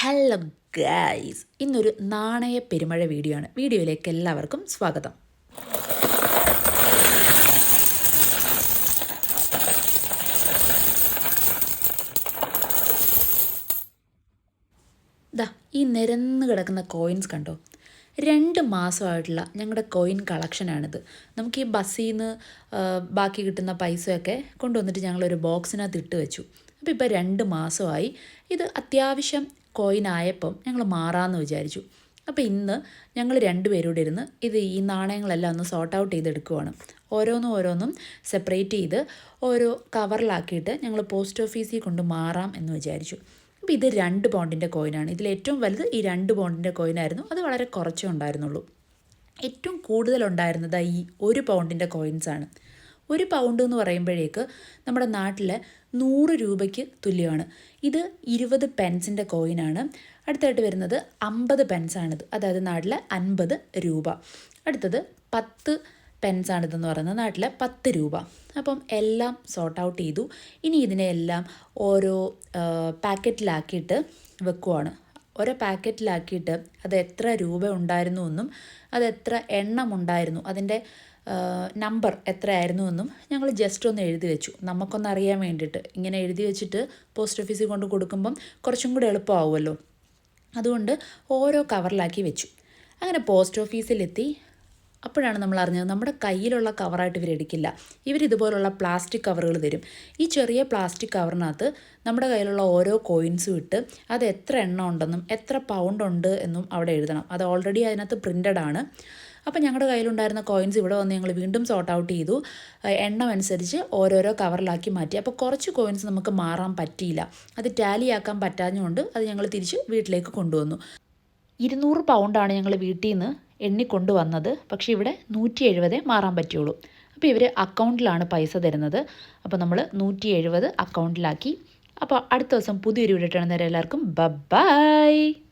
Hello guys ഇന്നൊരു നാണയ പെരുമഴ വീഡിയോ ആണ് വീഡിയോയിലേക്ക് എല്ലാവർക്കും സ്വാഗതം. ദാ ഈ നിരന്ന് കിടക്കുന്ന കോയിൻസ് കണ്ടോ? രണ്ട് മാസമായിട്ടുള്ള ഞങ്ങളുടെ കോയിൻ കളക്ഷനാണിത് നമുക്ക് ഈ ബസ്സിൽ നിന്ന് ബാക്കി കിട്ടുന്ന പൈസയൊക്കെ കൊണ്ടുവന്നിട്ട് ഞങ്ങളൊരു ബോക്സിനകത്ത് ഇട്ട് വെച്ചു. അപ്പോൾ ഇപ്പോൾ രണ്ട് മാസമായി ഇത് അത്യാവശ്യം കോയിൻ ആയപ്പം ഞങ്ങൾ മാറാമെന്ന് വിചാരിച്ചു. അപ്പോൾ ഇന്ന് ഞങ്ങൾ രണ്ടുപേരൂടെ ഇരുന്ന് ഇത് ഈ നാണയങ്ങളെല്ലാം ഒന്ന് സോർട്ട് ഔട്ട് ചെയ്തെടുക്കുവാണ്. ഓരോന്നും ഓരോന്നും സെപ്പറേറ്റ് ചെയ്ത് ഓരോ കവറിലാക്കിയിട്ട് ഞങ്ങൾ പോസ്റ്റ് ഓഫീസിൽ കൊണ്ട് മാറാം എന്ന് വിചാരിച്ചു. അപ്പോൾ ഇത് രണ്ട് പൗണ്ടിന്റെ കോയിനാണ് ഇതിൽ ഏറ്റവും വലുത് ഈ രണ്ട് പൗണ്ടിന്റെ കോയിനായിരുന്നു അത് വളരെ കുറച്ചേ ഉണ്ടായിരുന്നുള്ളൂ. ഏറ്റവും കൂടുതലുണ്ടായിരുന്നത് ഈ ഒരു പൗണ്ടിന്റെ കോയിൻസാണ് ഒരു പൗണ്ട് എന്ന് പറയുമ്പോഴേക്ക് നമ്മുടെ നാട്ടിൽ നൂറ് രൂപയ്ക്ക് തുല്യമാണ്. ഇത് ഇരുപത് പെൻസിന്റെ കോയിനാണ് അടുത്തായിട്ട് വരുന്നത് അമ്പത് പെൻസാണിത് അതായത് നാട്ടിലെ അൻപത് രൂപ. അടുത്തത് പത്ത് പെൻസാണിതെന്ന് പറയുന്നത് നാട്ടിലെ പത്ത് രൂപ. അപ്പം എല്ലാം സോർട്ട് ഔട്ട് ചെയ്തു. ഇനി ഇതിനെ എല്ലാം ഓരോ പാക്കറ്റിലാക്കിയിട്ട് വെക്കുവാണ്. ഓരോ പാക്കറ്റിലാക്കിയിട്ട് അത് എത്ര രൂപ ഉണ്ടായിരുന്നു എന്നും അത് എത്ര എണ്ണം ഉണ്ടായിരുന്നു അതിന്റെ നമ്പർ എത്രയായിരുന്നു എന്നും ഞങ്ങൾ ജസ്റ്റ് ഒന്ന് എഴുതി വെച്ചു. നമുക്കൊന്ന് അറിയാൻ വേണ്ടിയിട്ട്. ഇങ്ങനെ എഴുതി വെച്ചിട്ട് പോസ്റ്റ് ഓഫീസിൽ കൊണ്ട് കൊടുക്കുമ്പം കുറച്ചും കൂടി എളുപ്പമാവുമല്ലോ. അതുകൊണ്ട് ഓരോ കവറിലാക്കി വെച്ചു. അങ്ങനെ പോസ്റ്റ് ഓഫീസിലെത്തി. അപ്പോഴാണ് നമ്മൾ അറിഞ്ഞത് നമ്മുടെ കയ്യിലുള്ള കവറായിട്ട് ഇവർ എടുക്കില്ല. ഇതുപോലുള്ള പ്ലാസ്റ്റിക് കവറുകൾ തരും. ഈ ചെറിയ പ്ലാസ്റ്റിക് കവറിനകത്ത് നമ്മുടെ കയ്യിലുള്ള ഓരോ കോയിൻസും ഇട്ട് അത് എത്ര എണ്ണം ഉണ്ടെന്നും എത്ര പൗണ്ട് ഉണ്ട് എന്നും അവിടെ എഴുതണം. അത് ഓൾറെഡി അതിനകത്ത് പ്രിന്റഡ് ആണ്. അപ്പോൾ ഞങ്ങളുടെ കയ്യിലുണ്ടായിരുന്ന കോയിൻസ് ഇവിടെ വന്ന് ഞങ്ങൾ വീണ്ടും സോർട്ട് ഔട്ട് ചെയ്തു. എണ്ണം അനുസരിച്ച് ഓരോരോ കവറിലാക്കി മാറ്റി. അപ്പോൾ കുറച്ച് കോയിൻസ് നമുക്ക് മാറാൻ പറ്റിയില്ല. അത് ടാലിയാക്കാൻ പറ്റാഞ്ഞുകൊണ്ട് അത് ഞങ്ങൾ തിരിച്ച് വീട്ടിലേക്ക് കൊണ്ടുവന്നു. ഇരുന്നൂറ് പൗണ്ടാണ് ഞങ്ങൾ വീട്ടിൽ നിന്ന് എണ്ണിക്കൊണ്ടുവന്നത് പക്ഷേ ഇവിടെ നൂറ്റി എഴുപതേ മാറാൻ പറ്റുള്ളൂ. അപ്പോൾ ഇവർ അക്കൗണ്ടിലാണ് പൈസ തരുന്നത്. അപ്പോൾ നമ്മൾ നൂറ്റി എഴുപത് അക്കൗണ്ടിലാക്കി. അപ്പോൾ അടുത്ത ദിവസം പുതിയൊരു വീഡിയോ ഇട്ടാണ് എല്ലാവർക്കും ബൈ